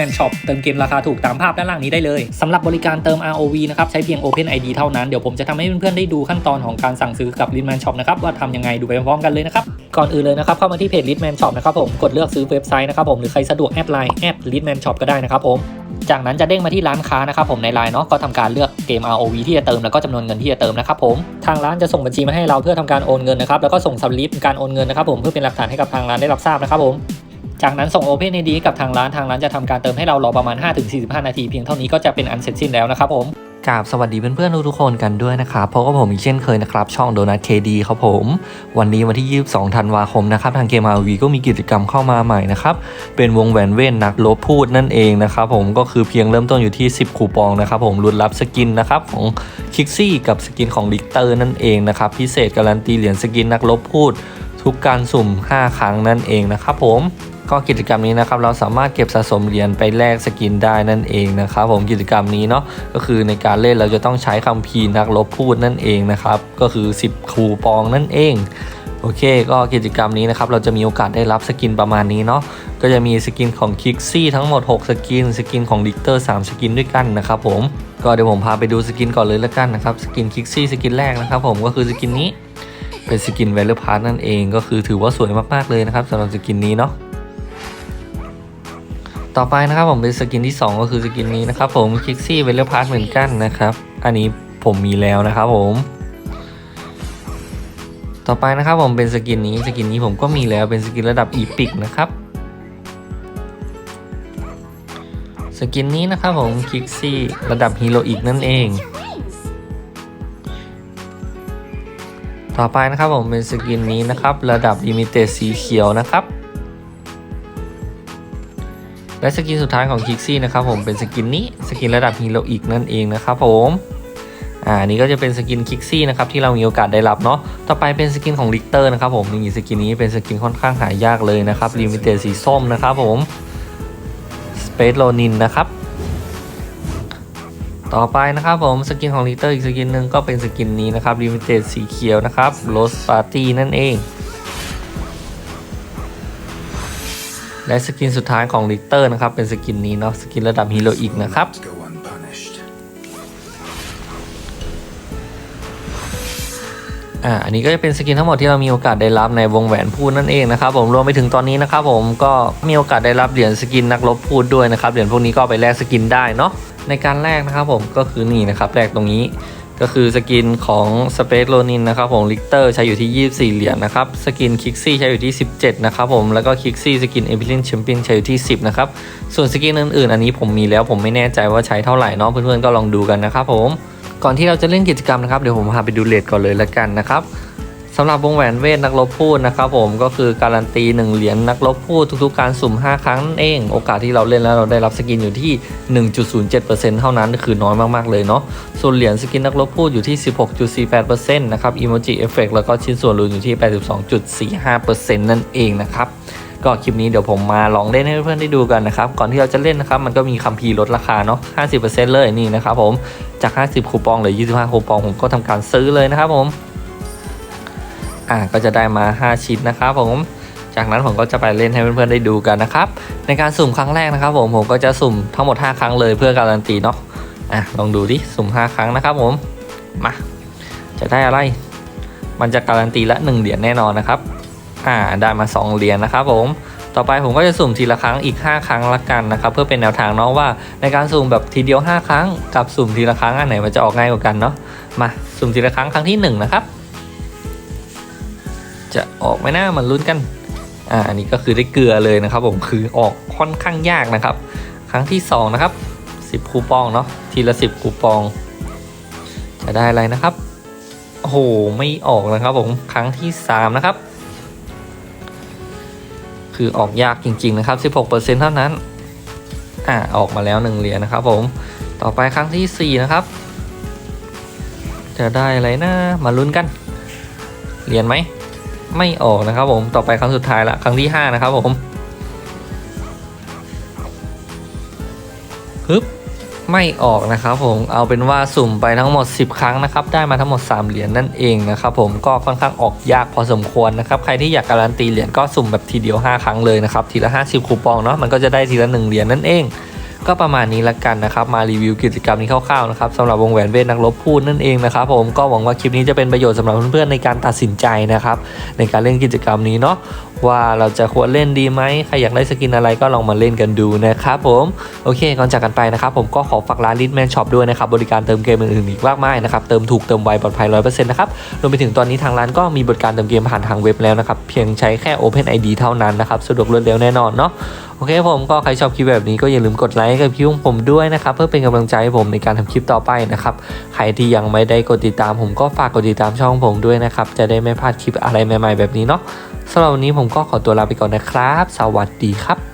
m a n Shop เติมเกมราคาถูกตามภาพด้านล่างนี้ได้เลยสำหรับบริการเติม ROV นะครับใช้เพียง Open ID เท่านั้น เดี๋ยวผมจะทำให้เพื่อนๆได้ดูขั้นตอนของการสั่งซื้อกับ l i t m a n Shop นะครับว่าทำยังไงดูไปพร้อมๆกันเลยนะครับก่อนอื่นเลยนะครับเข้ามาที่เพจ l i t m a n Shop นะครับผมกดเลือกซื้อเว็บไซต์นะครับผมหรือใครสะดวกแอดไลน์แอด l i t m a n Shop ก็ได้นะครับผมจากนั้นจะเด้งมาที่ร้านค้านะครับผมในไลน์เนาะก็ทำการเลือกเกม ROV ที่จะเติมแล้วก็จำนวนเงินที่จะเติมนะครับผมทางร้านจะส่งบัญชีมาให้เราเพื่อทำการโอนเงินนะครับแล้วก็ส่งสลิปการโอนเงินนะครับผมเพื่อเป็นหลักฐานให้กับทางร้านได้รับทราบนะครับผม จากนั้นส่ง Open ID ให้กับทางร้านทางร้านจะทำการเติมให้เรารอประมาณ 5-45 นาทีเพียงเท่านี้ก็จะเป็นอันเสร็จสิ้นแล้วนะครับผมกราบสวัสดีเพื่อนๆทุกคนกันด้วยนะครับเพราะว่าผมอีกเช่นเคยนะครับ ช่องโดนัทเคดีครับผม วันนี้วันที่ 22 ธันวาคมนะครับ ทางเกม RV ก็มีกิจกรรมเข้ามาใหม่นะครับ เป็นวงแหวนเว้นนักลบพูดนั่นเองนะครับผมก็คือเพียงเริ่มต้นอยู่ที่ 10 คูปองนะครับผมรุนรับสกินนะครับของคิกซี่กับสกินของลิกเตอร์นั่นเองนะครับพิเศษการันตีเหรียญสกินนักลบพูด ทุกการสุ่ม 5 ครั้งนั่นเองนะครับผม ก็กิจกรรมนี้นะครับเราสามารถเก็บสะสมเหรียญไปแลกสกินได้นั่นเองนะครับผมกิจกรรมนี้เนาะก็คือในการเล่นเราจะต้องใช้คัมภีร์นักลบพูดนั่นเองนะครับก็คือ 10 คูปองนั่นเองโอเค ก็กิจกรรมนี้นะครับ เราจะมีโอกาสได้รับสกินประมาณนี้เนาะ ก็จะมีสกินของคิกซี่ทั้งหมด 6 สกิน สกินของดิกเตอร์ 3 สกินด้วยกันนะครับผม ก็เดี๋ยวผมพาไปดูสกินก่อนเลยละกันนะครับ สกินคิกซี่สกินแรกนะครับผมก็คือสกินนี้ เป็นสกินเวลเลอร์พาร์นั่นเอง ก็คือถือว่าสวยมากๆเลยนะครับสำหรับสกินนี้เนาะ ต่อไปนะครับผมเป็นสกินที่ 2 ก็คือสกินนี้นะครับผมคิกซี่เวลเลอร์พาร์เหมือนกันนะครับ อันนี้ผมมีแล้วนะครับผม ต่อไปนะครับผมเป็นสกินนี้สกินนี้ผมก็มีแล้วเป็นสกินระดับอีพิกนะครับสกินนี้นะครับผมคิกซี่ระดับฮีโร่อีกนั่นเอง ต่อไปนะครับผมเป็นสกินนี้นะครับ ระดับลิมิเต็ดสีเขียวนะครับ และสกินสุดท้ายของคิกซี่นะครับผมเป็นสกินนี้สกินระดับฮีโร่อีกนั่นเองนะครับผมอ่านี่ก็จะเป็นสกินคิกซี่นะครับที่เรามีโอกาสได้รับเนาะต่อไปเป็นสกินของลิกเตอร์นะครับผมนี่สกินนี้เป็นสกินค่อนข้างหายากเลยนะครับลิมิเต็ดสีส้มนะครับผมสเปซโลนินนะครับต่อไปนะครับผมสกินของลิกเตอร์อีกสกินหนึ่งก็เป็นสกินนี้นะครับลิมิเต็ดสีเขียวนะครับโรสปาร์ตี้นั่นเอง และสกินสุดท้ายของลิเตอร์นะครับ เป็นสกินนี้เนาะสกินระดับฮีโรอีกนะครับอ่าอันนี้ก็จะเป็นสกินทั้งหมดที่เรามีโอกาสได้รับในวงแหวนพูดนั่นเองนะครับผมรวมไปถึงตอนนี้นะครับผมก็มีโอกาสได้รับเหรียญสกินนักรบพูดด้วยนะครับเหรียญพวกนี้ก็ไปแลกสกินได้เนาะในการแลกนะครับผมก็คือนี่นะครับแลกตรงนี้ ก็คือสกินของสเปซโลนินนะครับผมลิกเตอร์ใช้อยู่ที่ 24 เหรียญนะครับสกินคิกซี่ใช้อยู่ที่ 17 นะครับผมแล้วก็คิกซี่สกินเอพิลินแชมเปี้ยนใช้อยู่ที่ 10 นะครับ ส่วนสกินอื่นๆ อันนี้ผมมีแล้วผมไม่แน่ใจว่าใช้เท่าไหร่เนาะเพื่อนๆก็ลองดูกันนะครับผมก่อนที่เราจะเล่นกิจกรรมนะครับเดี๋ยวผมพาไปดูเลทก่อนเลยละกันนะครับ สำหรับวงแหวนเวทนักรบพูดนะครับผมก็คือการันตี1เหรียญนักรบพูดทุกๆการสุ่ม 5 ครั้งนั่นเอง โอกาสที่เราเล่นแล้วเราได้รับสกินอยู่ที่ 1.07%เท่านั้นคือน้อยมากๆเลยเนาะส่วนเหรียญสกินนักรบพูดอยู่ที่ 16.48%นะครับอีโมจิเอฟเฟกแล้วก็ชิ้นส่วนรวมอยู่ที่ 82.45%นั่นเองนะครับก็คลิปนี้เดี๋ยวผมมาลองเล่นให้เพื่อนๆได้ดูกันนะครับ ก่อนที่เราจะเล่นนะครับ มันก็มีคัมภีร์ลดราคาเนาะ 50%เลยนี่นะครับผม จาก 50 คูปองหลือ 25 คูปองผมก็ทำการซื้อเลยนะครับผม อ่าก็จะได้มา 5 ชิ้นนะครับผมจากนั้นผมก็จะไปเล่นให้เพื่อนๆได้ดูกันนะครับ ในการสุ่มครั้งแรกนะครับ ผมผมก็จะสุ่มทั้งหมด 5 ครั้งเลยเพื่อการันตีเนาะอะลองดูดิสุ่ม 5 ครั้งนะครับผมมาจะได้อะไร มันจะการันตีละ 1 เหรียญแน่นอนนะครับอ่าได้มา 2 เหรียญนะครับผมต่อไปผมก็จะสุ่มทีละครั้งอีก 5 ครั้งละกันนะครับเพื่อเป็นแนวทางเนาะว่าในการสุ่มแบบทีเดียว 5 ครั้ง กับสุ่มทีละครั้งอันไหนมันจะออกง่ายกว่ากันเนาะมาสุ่มทีละครั้งครั้งที่ 1 นะครับ จะออกไหมนะมันลุ้นกันอ่าอันนี้ก็คือได้เกลือเลยนะครับผมคือออกค่อนข้างยากนะครับ ครั้งที่ 2 นะครับ 10 คูปองเนาะทีละ 10 คูปอง จะได้อะไรนะครับโอ้โหไม่ออกนะครับผมครั้งที่ 3 นะครับ คือออกยากจริง ๆ นะครับ 16%เท่านั้นอ่าออกมาแล้ว 1 เหรียญนะครับผมต่อไปครั้งทีสี่4 นะครับ จะได้อะไรนะมาลุ้นกัน เหรียญไหม ไม่ออกนะครับผมต่อไปครั้งสุดท้ายละครั้งที่ 5 นะครับผมฮึบไม่ออกนะครับผมเอาเป็นว่าสุ่มไปทั้งหมด 10 ครั้งนะครับ ได้มาทั้งหมด 3 เหรียญนั่นเองนะครับผมก็ค่อนข้างออกยากพอสมควรนะครับ ใครที่อยากการันตีเหรียญก็สุ่มแบบทีเดียว 5 ครั้งเลยนะครับ ทีละ 50 คูปองเนาะมันก็จะได้ทีละ 1 เหรียญนั่นเอง ก็ประมาณนี้ละกันนะครับ มารีวิวกิจกรรมนี้คร่าวๆนะครับสำหรับวงแหวนเวทนักรบพูดนั่นเองนะครับผมก็หวังว่าคลิปนี้จะเป็นประโยชน์สำหรับเพื่อนๆในการตัดสินใจนะครับในการเล่นกิจกรรมนี้เนาะ ว่าเราจะควรเล่นดีไหมใครอยากได้สกินอะไรก็ลองมาเล่นกันดูนะครับผมโอเคก่อนจากกันไปนะครับผมก็ขอฝากร้าน l i t Man Shop ด้วยนะครับบริการเติมเกมอื่นๆอีกมากมายนะครับเติมถูกเติมไวปลอดภัย100%นะครับรวมไปถึงตอนนี้ทางร้านก็มีบริการเติมเกมผ่านทางเว็บแล้วนะครับเพียงใช้แค่ Open ID เท่านั้นนะครับสะดวกรวดเร็วแน่นอนเนาะโอเคผมก็ใครชอบคลิปแบบนี้ก็อย่าลืมกดไลค์กับคลิปของผมด้วยนะครับเพื่อเป็นกำลังใจให้ผมในการทำคลิปต่อไปนะครับใครที่ยังไม่ได้กดติดตามผมก็ฝากกดติดตามช่องผมด้วยนะครับจะได้ไม่พลาดคลิปอะไรใหม่ ๆ แบบนี้เนาะ สำหรับวันนี้ผมก็ขอตัวลาไปก่อนนะครับ สวัสดีครับ